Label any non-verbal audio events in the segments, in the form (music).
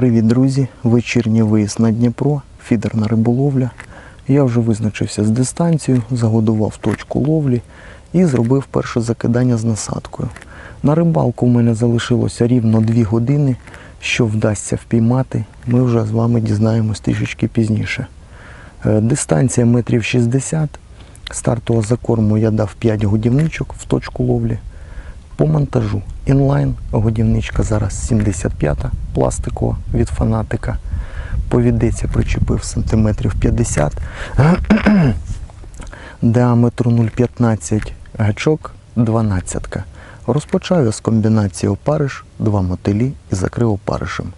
Привіт, друзі! Вечірній виїзд на Дніпро, фідерна риболовля. Я вже визначився з дистанцією, загодував точку ловлі і зробив перше закидання з насадкою. На рибалку в мене залишилося рівно 2 години. Що вдасться впіймати, ми вже з вами дізнаємось трішечки пізніше. Е, Дистанція метрів 60. Стартового закорму я дав 5 годівничок в точку ловлі. По монтажу інлайн, годівничка зараз 75-та пластикова від фанатика. Повідець причепив сантиметрів 50. (clears throat) Діаметру 0,15 гачок 12. Розпочав я з комбінації опариш, два мотилі і закрив опаришем.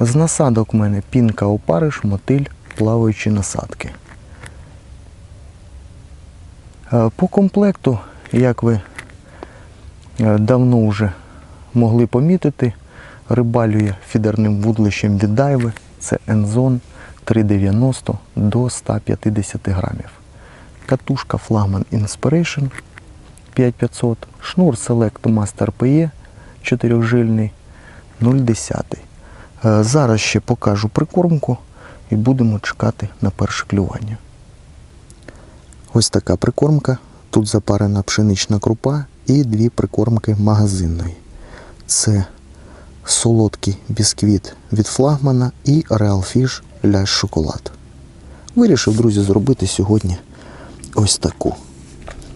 З насадок в мене пінка опариш, мотиль, плаваючі насадки. Е, По комплекту, як ви давно вже могли помітити, рибалює фідерним вудлищем від дайви. Це Enzone 390 до 150 грамів. Катушка флагман Inspiration 5500, шнур Select Master PE 4-жильний 0,10. Е, Зараз ще покажу прикормку і будемо чекати на перше клювання. Ось така прикормка. Тут запарена пшенична крупа і дві прикормки магазинної. Це солодкий бісквіт від флагмана і Real Fish ляж шоколад. Вирішив, друзі, зробити сьогодні ось таку.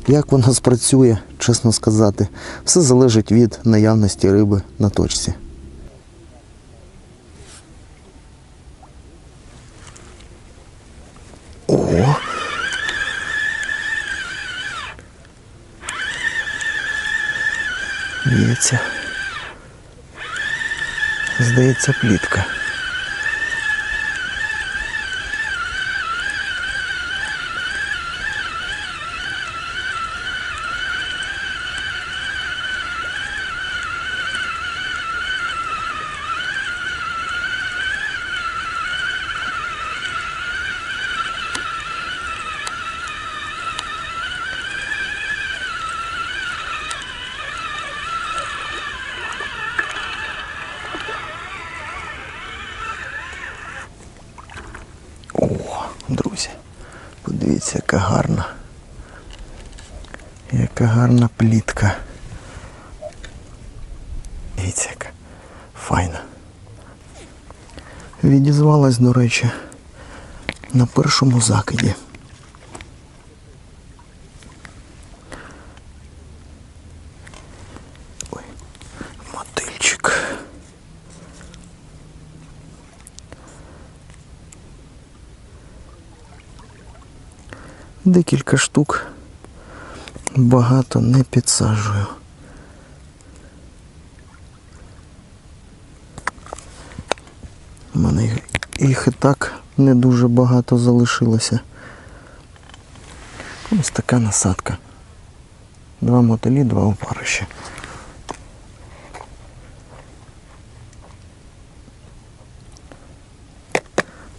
Як вона спрацює, чесно сказати, все залежить від наявності риби на точці. О! Б'ється. Здається, плітка. Відізвалась, до речі, на першому закиді. Ой, мотильчик. Декілька штук. Багато не підсаджую. У мене їх- і так не дуже багато залишилося. Ось така насадка. Два мотилі, два опарища.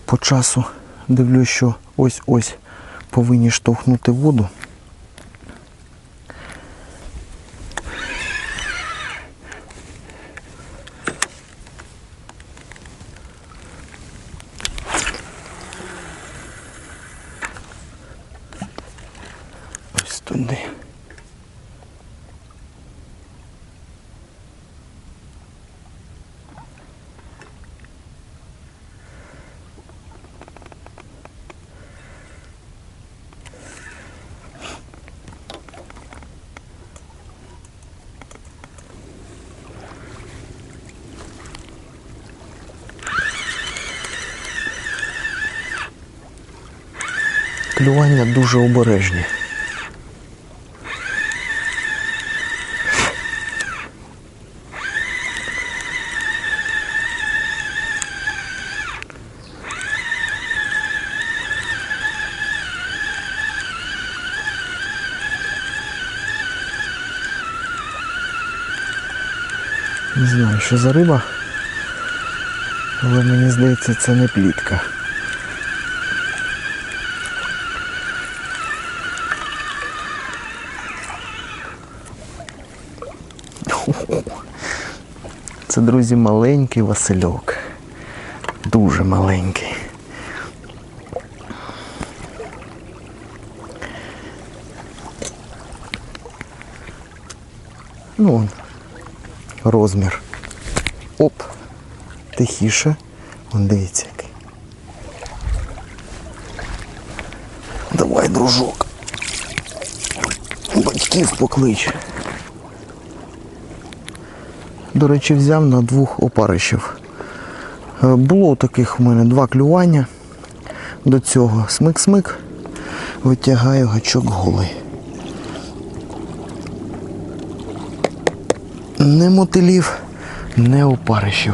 По часу дивлюсь, що ось-ось повинні штовхнути воду. Ось туди. Клювання дуже обережні. Не знаю, що за риба, але мені здається, це не плітка. Це, друзі, маленький Васильок. Дуже маленький. Ну, он, розмір. Оп, тихіше. Вон дивіться який. Давай, дружок. Батьків поклич. До речі, взяв на двох опарищів. Е, Було таких в мене два клювання. До цього смик-смик, витягаю гачок голий. Не мотилів, не опарищів.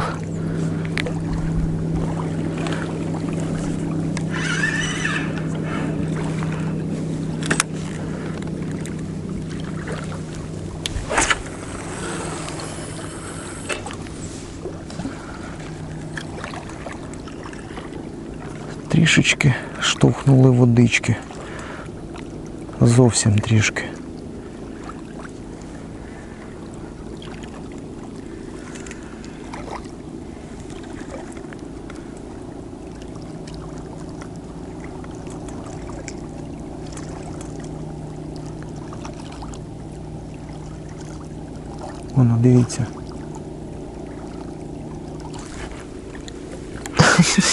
Трішечки штовхнули водички. Зовсім трішки. Воно, дивіться.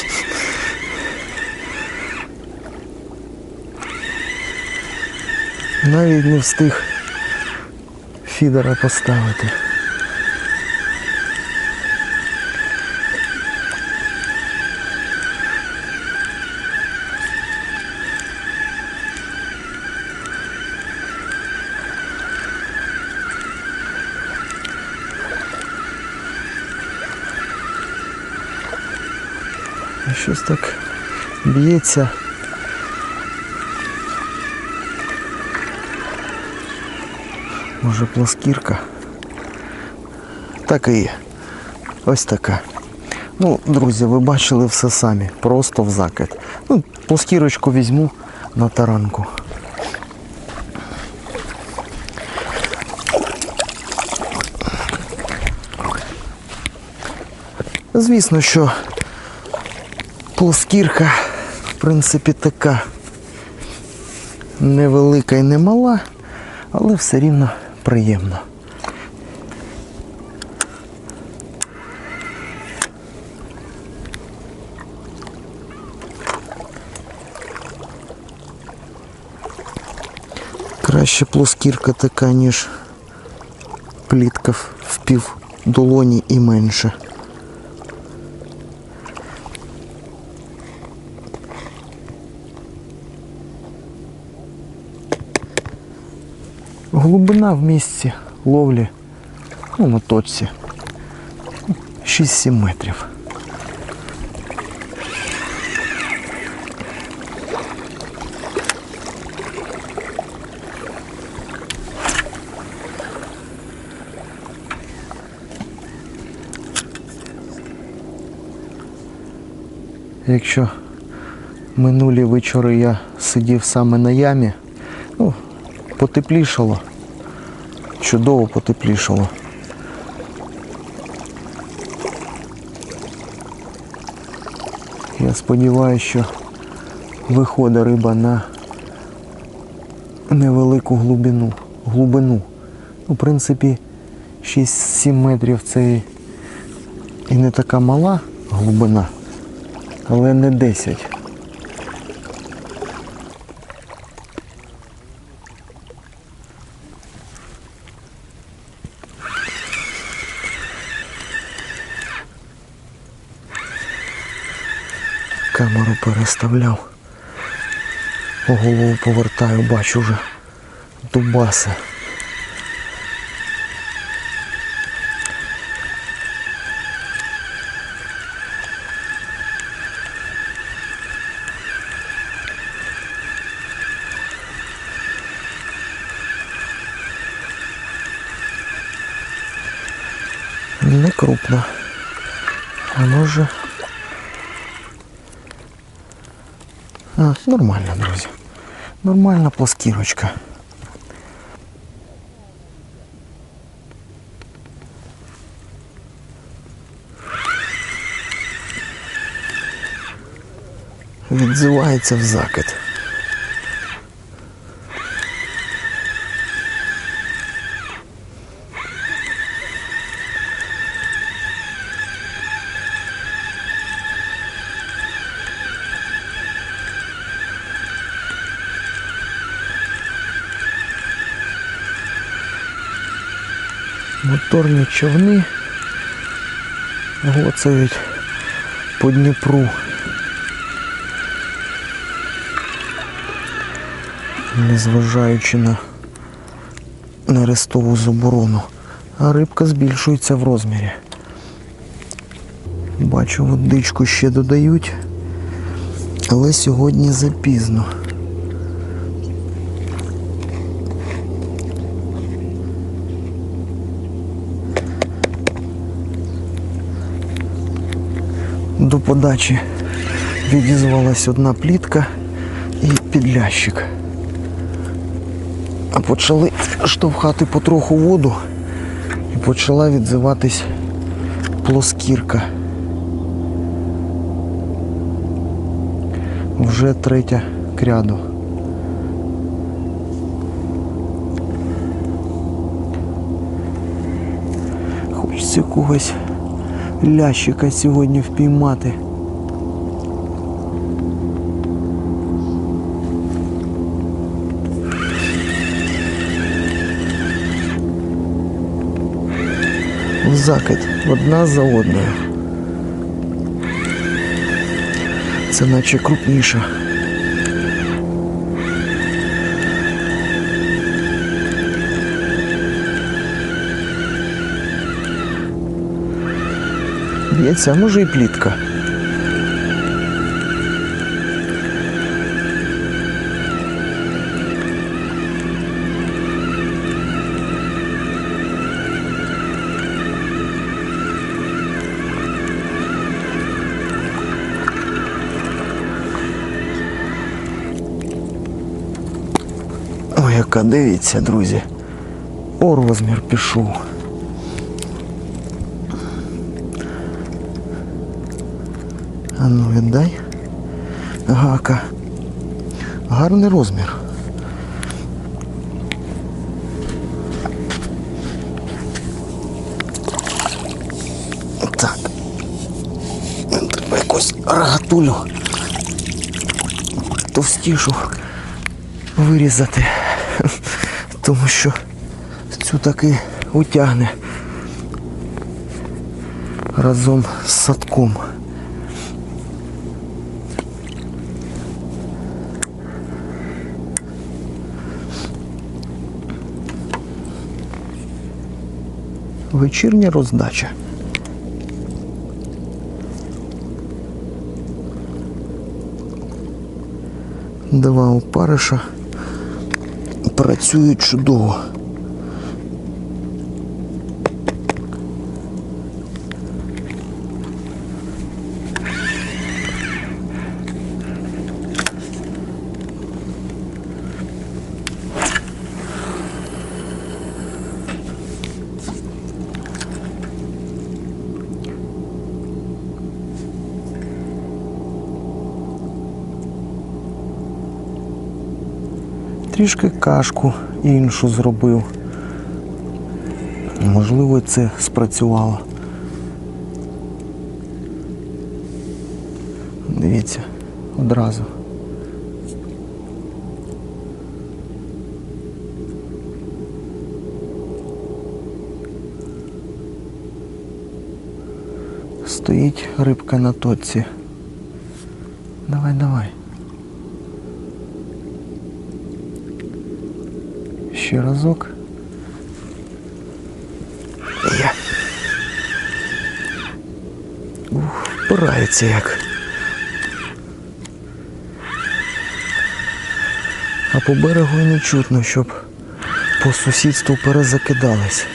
(laughs) Навіть не встиг фідера поставити. Щось так б'ється. Може плоскірка. Так і є. Ось така. Ну, друзі, ви бачили все самі. Просто в закид. Ну, плоскірочку візьму на таранку. Звісно, що плоскірка, в принципі, така невелика і не мала, але все рівно приємно. Краще плоскірка така, ніж плітка в в пів долоні і менше. Глибина в місці ловлі, ну, на точці 6-7 метрів. Якщо минулі вечори я сидів саме на ямі, ну, потеплішало. Чудово потеплішало. Я сподіваюся, що виходить риба на невелику глибину. глибину. Ну, в принципі, 6-7 метрів це і- не така мала глибина, але не 10. Камеру переставляв. Голову повертаю, бачу вже дубаси. Не крупно. А може. Нормально, друзья, нормально пласкірочка. Відзивається в закид. Моторні човни гоцають по Дніпру. Незважаючи на нерестову заборону, а рибка збільшується в розмірі. Бачу, водичку ще додають, але сьогодні запізно. До подачі відізвалась одна плітка і підлящик. А почали штовхати потроху воду і почала відзиватись плоскірка. Вже третя кряду. Хочеться когось лящика сьогодні впіймати. Закать одна за одною. Це наче крупніша. Б'ється, а може і плітка. Яка дивіться, друзі. О, розмір пішов. А ну віддай. Гака. Гарний розмір. Так. Треба якусь рогатулю товстішу вирізати. Тому що цю таки утягне разом з садком. Вечірня роздача. Два опариша працюють чудово. Трішки кашку іншу зробив. Можливо, це спрацювало. Дивіться, одразу. Стоїть рибка на точці. Давай, давай. Ще разок. Я. Ух, впирається як. А по берегу і не чутно, щоб по сусідству перезакидались.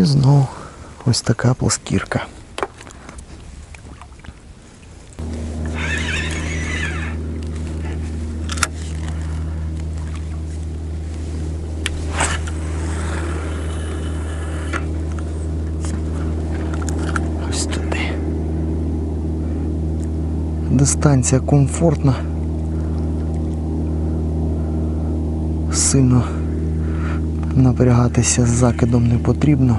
І знову ось така плоскірка. Ось туди. Дистанція комфортна. Сильно напрягатися з закидом не потрібно.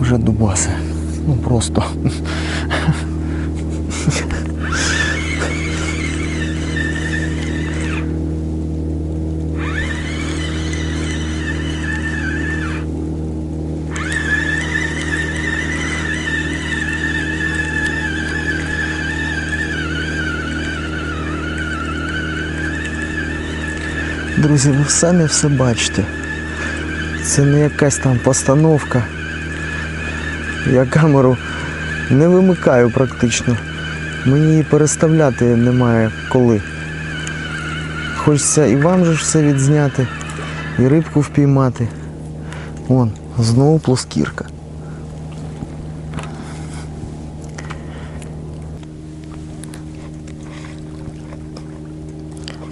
Вже дубаси. Ну просто. Друзі, ви самі все бачите. Це не якась там постановка. Я камеру не вимикаю практично. Мені її переставляти немає коли. Хочеться і вам же все відзняти, і рибку впіймати. Вон, знову плоскірка.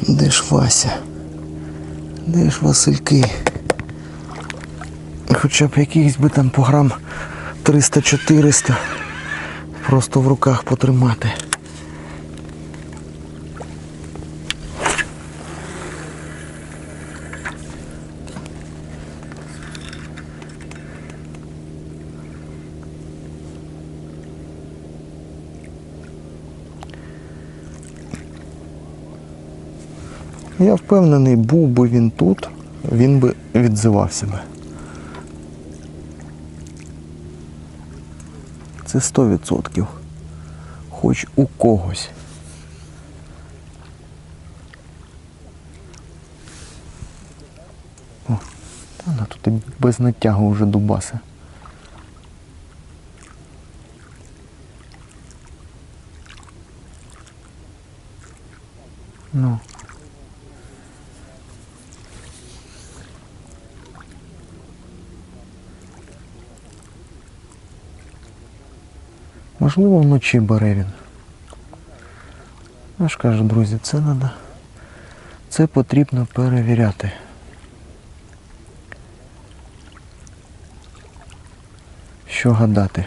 Де ж Вася? Де ж Васильки? Хоча б якихось би там по грам 300-400 просто в руках потримати. Я впевнений, був би він тут, він би відзивався би. Це 100%. Хоч у когось. О, вона тут і без натягу вже дубаса. Ну. Можливо, вночі бере він. Я ж кажу, друзі, це треба. Це потрібно перевіряти. Що гадати?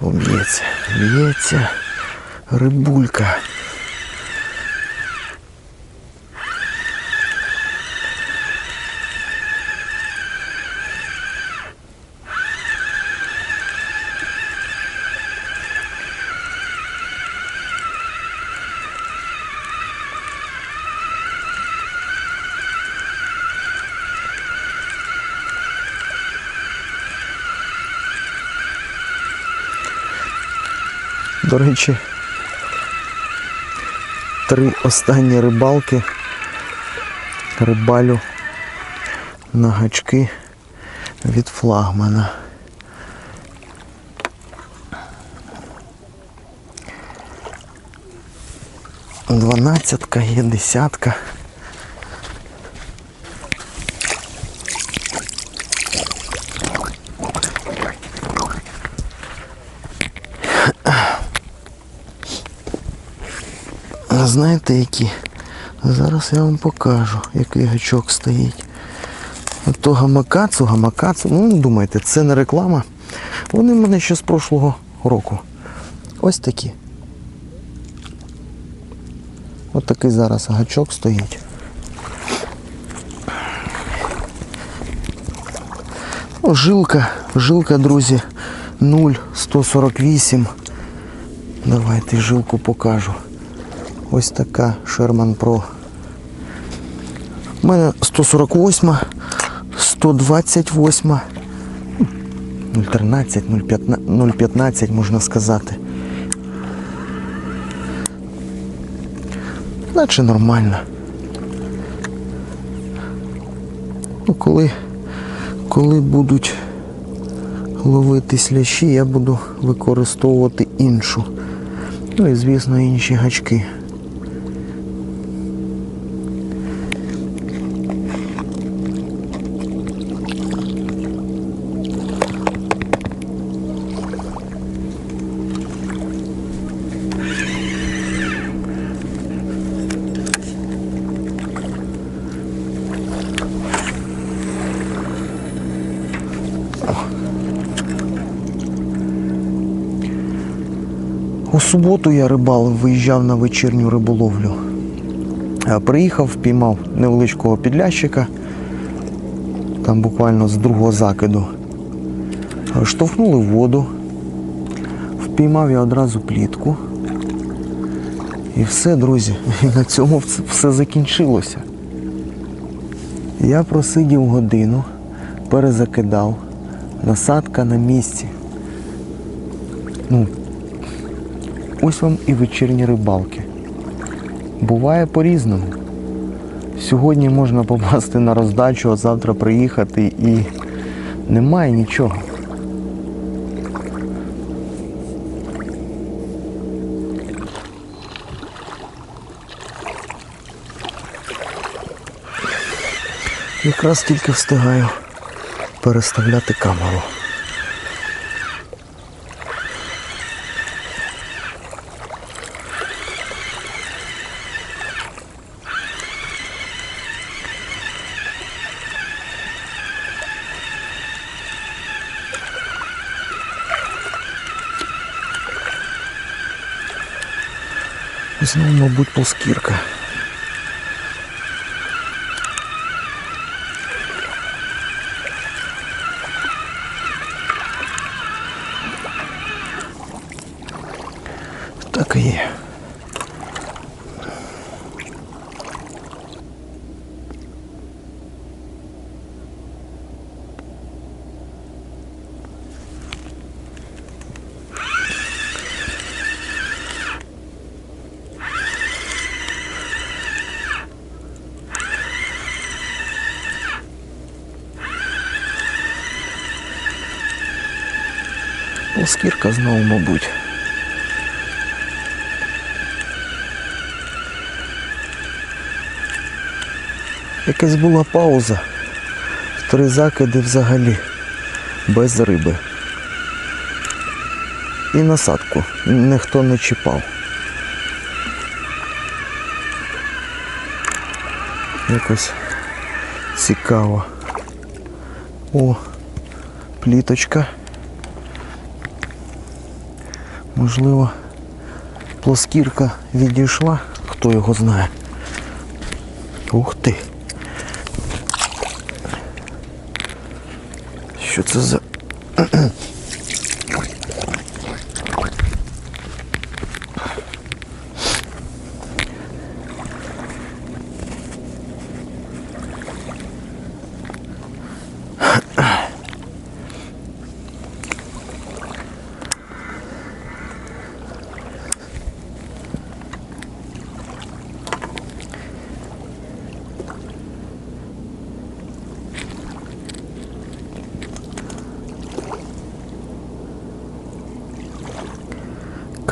О, б'ється, б'ється. Рибулька. До речі, три останні рибалки рибалю на гачки від флагмана. Дванадцятка є десятка. Знаєте які? Зараз я вам покажу, який гачок стоїть. То гамакацу, гамакацу, ну думайте, це не реклама. Вони в мене ще з прошлого року. Ось такі. Ось такий зараз гачок стоїть. Ну, жилка, жилка, друзі, 0,148. Давайте жилку покажу. Ось така Sherman Pro. У мене 148, 128, 013, 015 можна сказати. наче нормально. Ну, коли, коли будуть ловити лящі, я буду використовувати іншу. Ну і звісно інші гачки. Суботу я рибалив, виїжджав на вечірню риболовлю. Приїхав, піймав невеличкого підлящика, там буквально з другого закиду. Штовхнули в воду, впіймав я одразу плітку. І все, друзі, (laughs) на цьому все закінчилося. Я просидів годину, перезакидав, насадка на місці. Ну, Ось вам і вечірні рибалки. Буває по-різному. Сьогодні можна попасти на роздачу, а завтра приїхати і немає нічого. Якраз тільки встигаю переставляти камеру. Знову, мабуть, плоскірка. Так і є. Плоскірка знову, мабуть. Якась була пауза. Три закиди взагалі без риби. І насадку ніхто не чіпав. Якось цікаво. О, пліточка. Можливо, плоскірка відійшла, хто його знає. Ух ти. Що це за.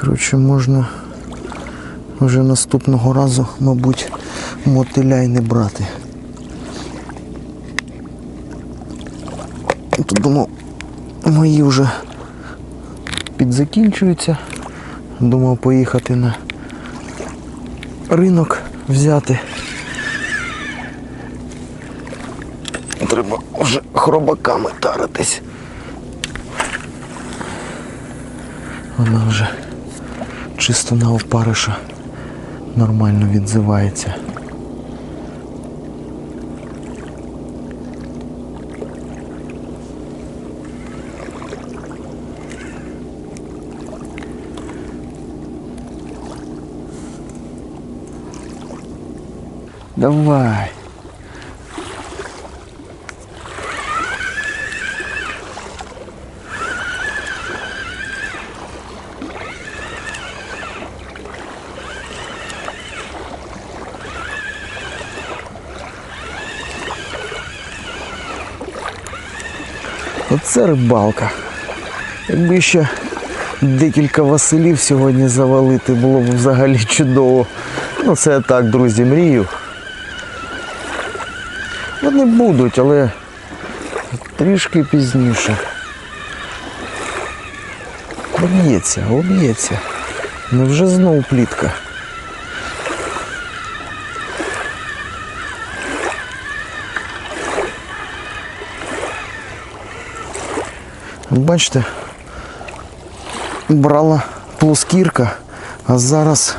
Коротше, можна вже наступного разу, мабуть, мотиля й не брати. Тут думав, мої вже підзакінчуються. Думав поїхати на ринок взяти. Треба вже хробаками таритись. Вона вже чисто на опариша нормально відзивається. Давай. Оце рибалка. Якби ще декілька Василів сьогодні завалити, було б взагалі чудово. Ну це я так, друзі, мрію. Вони будуть, але трішки пізніше. Об'ється, об'ється. Невже знову плітка? Бачите, брала плоскірка, а зараз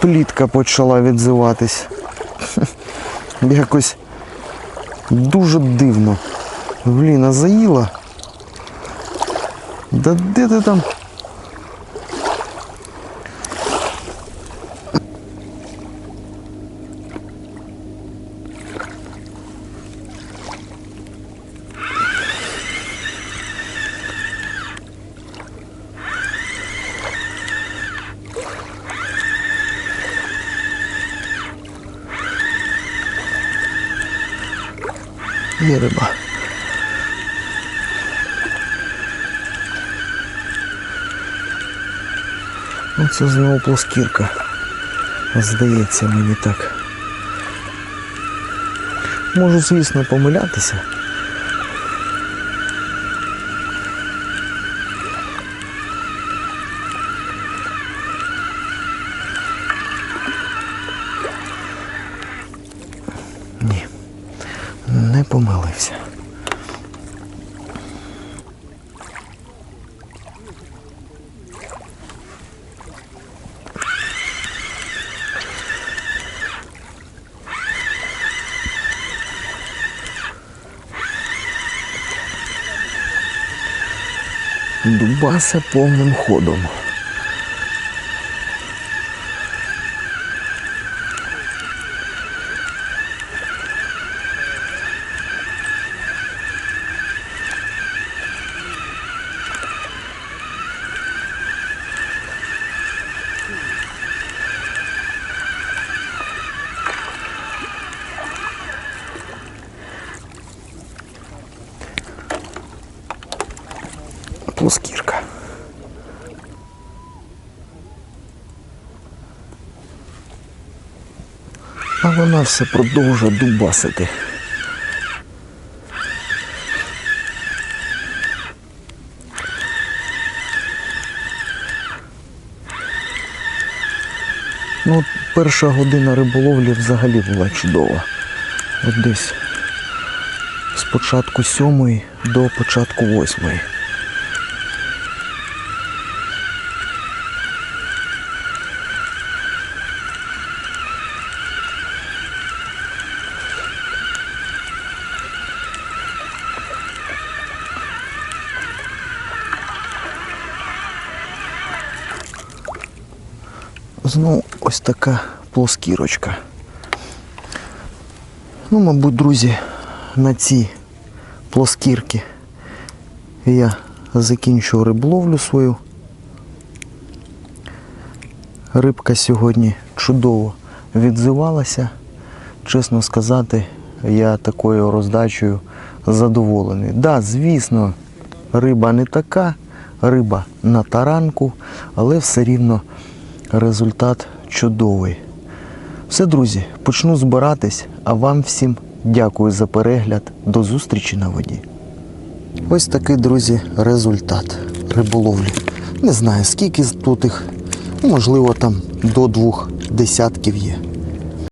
плітка почала відзиватись. (laughs) Якось дуже дивно. Блін, а заїла? Да де ти там? Ну, це знову плоскірка. Здається мені так. Можу, звісно, помилятися. мчался полным ходом. плоскирка. Вона все продовжує дубасити. Ну, перша година риболовлі взагалі була чудова. От десь з початку сьомої до початку восьмої. Знову ось така плоскірочка. Ну, мабуть, друзі, на цій плоскірки я закінчу риболовлю свою. Рибка сьогодні чудово відзивалася. Чесно сказати, я такою роздачею задоволений. Так, да, звісно, риба не така, риба на таранку, але все рівно результат чудовий. Все, друзі, почну збиратись, а вам всім дякую за перегляд. До зустрічі на воді. Ось такий, друзі, результат риболовлі. Не знаю, скільки тут їх, можливо, там до двох десятків є.